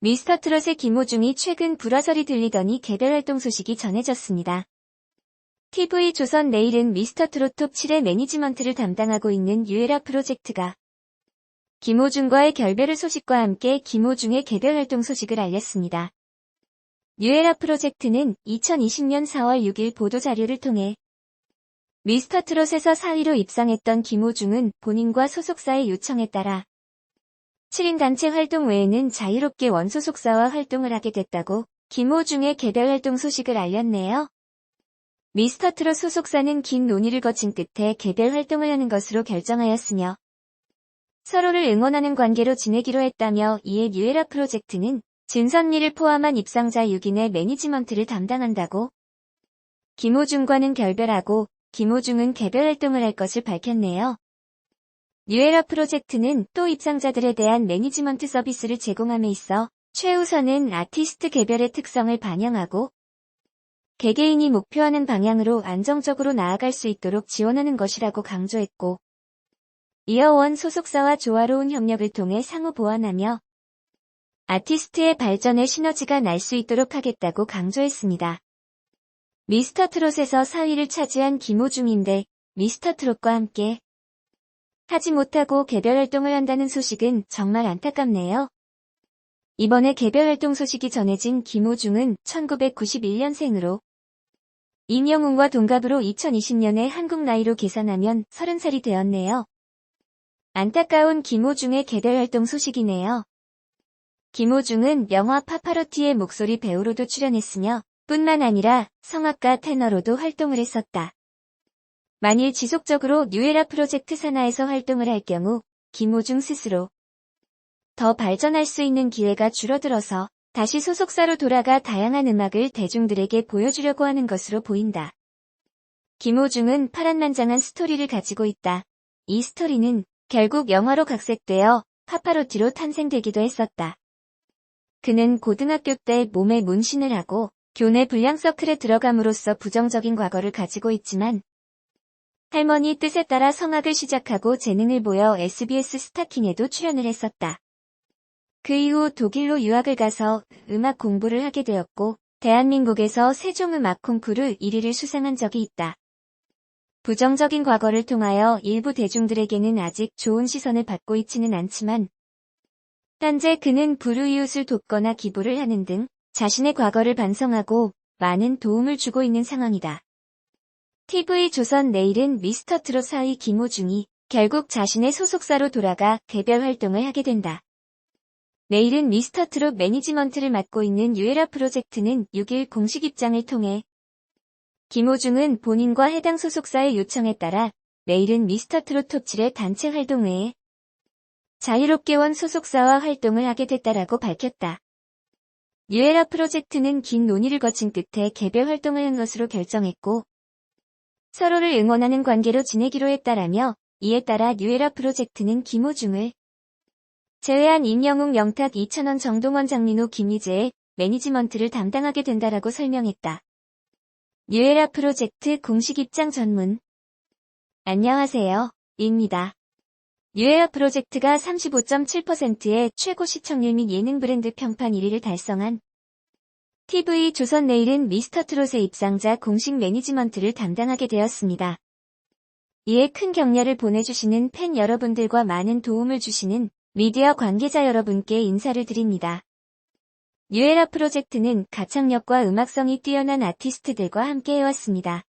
미스터 트롯의 김호중이 최근 불화설이 들리더니 개별 활동 소식이 전해졌습니다. TV 조선 내일은 미스터 트롯 톱 7의 매니지먼트를 담당하고 있는 유에라 프로젝트가 김호중과의 결별을 소식과 함께 김호중의 개별 활동 소식을 알렸습니다. 유에라 프로젝트는 2020년 4월 6일 보도자료를 통해 미스터 트롯에서 4위로 입상했던 김호중은 본인과 소속사의 요청에 따라 7인 단체 활동 외에는 자유롭게 원소속사와 활동을 하게 됐다고 김호중의 개별 활동 소식을 알렸네요. 미스터 트롯 소속사는 긴 논의를 거친 끝에 개별 활동을 하는 것으로 결정하였으며 서로를 응원하는 관계로 지내기로 했다며 이에 뉴에라 프로젝트는 진선미를 포함한 입상자 6인의 매니지먼트를 담당한다고 김호중과는 결별하고 김호중은 개별 활동을 할 것을 밝혔네요. 뉴에라 프로젝트는 또 입상자들에 대한 매니지먼트 서비스를 제공함에 있어 최우선은 아티스트 개별의 특성을 반영하고 개개인이 목표하는 방향으로 안정적으로 나아갈 수 있도록 지원하는 것이라고 강조했고 이어 원 소속사와 조화로운 협력을 통해 상호 보완하며 아티스트의 발전에 시너지가 날 수 있도록 하겠다고 강조했습니다. 미스터 트롯에서 4위를 차지한 김호중인데 미스터 트롯과 함께 하지 못하고 개별 활동을 한다는 소식은 정말 안타깝네요. 이번에 개별 활동 소식이 전해진 김호중은 1991년생으로 임영웅과 동갑으로 2020년에 한국 나이로 계산하면 30살이 되었네요. 안타까운 김호중의 개별 활동 소식이네요. 김호중은 영화 파파로티의 목소리 배우로도 출연했으며 뿐만 아니라 성악가 테너로도 활동을 했었다. 만일 지속적으로 뉴에라 프로젝트 산하에서 활동을 할 경우 김호중 스스로 더 발전할 수 있는 기회가 줄어들어서 다시 소속사로 돌아가 다양한 음악을 대중들에게 보여주려고 하는 것으로 보인다. 김호중은 파란만장한 스토리를 가지고 있다. 이 스토리는 결국 영화로 각색되어 파파로티로 탄생되기도 했었다. 그는 고등학교 때 몸에 문신을 하고 교내 불량 서클에 들어감으로써 부정적인 과거를 가지고 있지만 할머니 뜻에 따라 성악을 시작하고 재능을 보여 SBS 스타킹에도 출연을 했었다. 그 이후 독일로 유학을 가서 음악 공부를 하게 되었고 대한민국에서 세종음악 콩쿠르 1위를 수상한 적이 있다. 부정적인 과거를 통하여 일부 대중들에게는 아직 좋은 시선을 받고 있지는 않지만 현재 그는 불우이웃을 돕거나 기부를 하는 등 자신의 과거를 반성하고 많은 도움을 주고 있는 상황이다. TV 조선 내일은 미스터 트롯 사위 김호중이 결국 자신의 소속사로 돌아가 개별 활동을 하게 된다. 내일은 미스터 트롯 매니지먼트를 맡고 있는 유에라 프로젝트는 6일 공식 입장을 통해 김호중은 본인과 해당 소속사의 요청에 따라 내일은 미스터 트롯 톱7의 단체 활동 외에 자유롭게 원 소속사와 활동을 하게 됐다라고 밝혔다. 유에라 프로젝트는 긴 논의를 거친 끝에 개별 활동을 한 것으로 결정했고 서로를 응원하는 관계로 지내기로 했다라며 이에 따라 뉴에라 프로젝트는 김호중을 제외한 임영웅 영탁 이찬원 정동원 장민호 김희재의 매니지먼트를 담당하게 된다라고 설명했다. 뉴에라 프로젝트 공식 입장 전문 안녕하세요. 입니다. 뉴에라 프로젝트가 35.7%의 최고 시청률 및 예능 브랜드 평판 1위를 달성한 TV 조선 내일은 미스터 트롯의 입상자 공식 매니지먼트를 담당하게 되었습니다. 이에 큰 격려를 보내주시는 팬 여러분들과 많은 도움을 주시는 미디어 관계자 여러분께 인사를 드립니다. 뉴에라 프로젝트는 가창력과 음악성이 뛰어난 아티스트들과 함께 해왔습니다.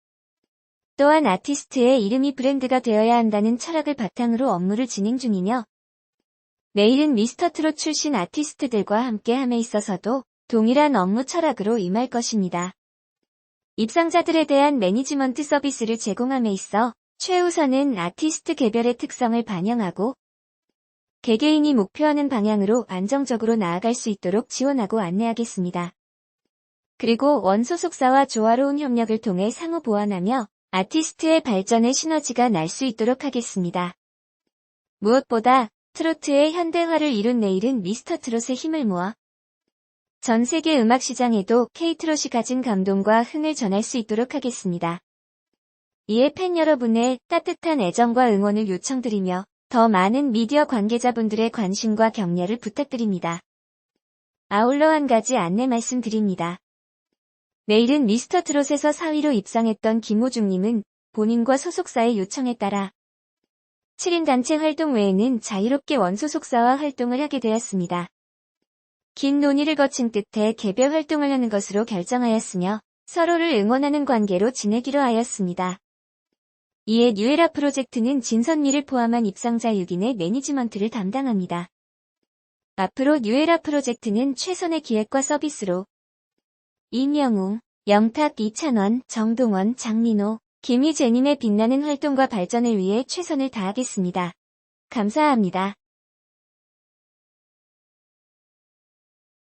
또한 아티스트의 이름이 브랜드가 되어야 한다는 철학을 바탕으로 업무를 진행 중이며 내일은 미스터 트롯 출신 아티스트들과 함께 함에 있어서도 동일한 업무 철학으로 임할 것입니다. 입상자들에 대한 매니지먼트 서비스를 제공함에 있어 최우선은 아티스트 개별의 특성을 반영하고 개개인이 목표하는 방향으로 안정적으로 나아갈 수 있도록 지원하고 안내하겠습니다. 그리고 원소속사와 조화로운 협력을 통해 상호 보완하며 아티스트의 발전에 시너지가 날 수 있도록 하겠습니다. 무엇보다 트로트의 현대화를 이룬 내일은 미스터 트롯의 힘을 모아 전 세계 음악 시장에도 K트롯이 가진 감동과 흥을 전할 수 있도록 하겠습니다. 이에 팬 여러분의 따뜻한 애정과 응원을 요청드리며 더 많은 미디어 관계자분들의 관심과 격려를 부탁드립니다. 아울러 한 가지 안내 말씀드립니다. 내일은 미스터 트롯에서 4위로 입상했던 김호중님은 본인과 소속사의 요청에 따라 7인 단체 활동 외에는 자유롭게 원소속사와 활동을 하게 되었습니다. 긴 논의를 거친 끝에 개별 활동을 하는 것으로 결정하였으며 서로를 응원하는 관계로 지내기로 하였습니다. 이에 뉴에라 프로젝트는 진선미를 포함한 입상자 6인의 매니지먼트를 담당합니다. 앞으로 뉴에라 프로젝트는 최선의 기획과 서비스로 임영웅, 영탁 이찬원, 정동원, 장민호, 김희재님의 빛나는 활동과 발전을 위해 최선을 다하겠습니다. 감사합니다.